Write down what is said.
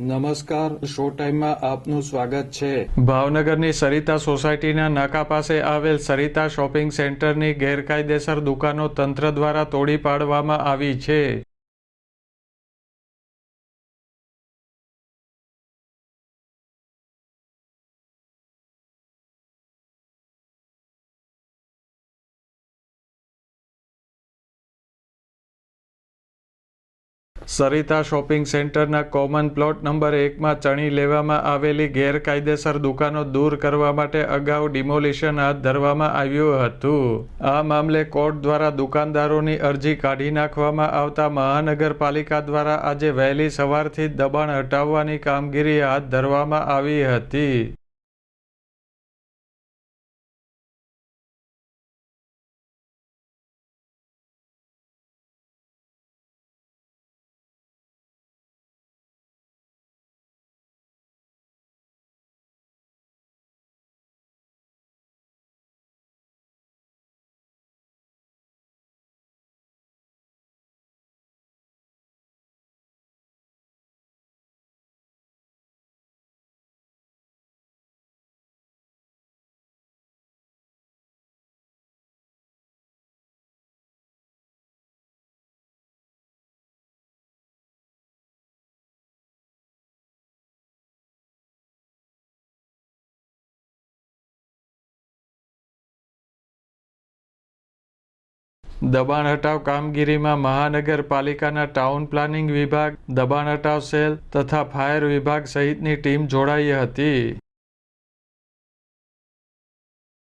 નમસ્કાર, શો ટાઈમમાં આપનું સ્વાગત છે. ભાવનગરની સરિતા સોસાયટીના નાકા પાસે આવેલ સરિતા શોપિંગ સેન્ટરની ગેરકાયદેસર દુકાનો તંત્ર દ્વારા તોડી પાડવામાં આવી છે. સરિતા શોપિંગ સેન્ટરના કોમન પ્લોટ નંબર એકમાં ચણી લેવામાં આવેલી ગેરકાયદેસર દુકાનો દૂર કરવા માટે અગાઉ ડિમોલિશન હાથ ધરવામાં આવ્યું હતું. આ મામલે કોર્ટ દ્વારા દુકાનદારોની અરજી કાઢી નાખવામાં આવતા મહાનગરપાલિકા દ્વારા આજે વહેલી સવારથી દબાણ હટાવવાની કામગીરી હાથ ધરવામાં આવી હતી. દબાણ હટાવ કામગીરીમાં મહાનગરપાલિકાના ટાઉન પ્લાનિંગ વિભાગ, દબાણ હટાવ સેલ તથા ફાયર વિભાગ સહિતની ટીમ જોડાઈ હતી.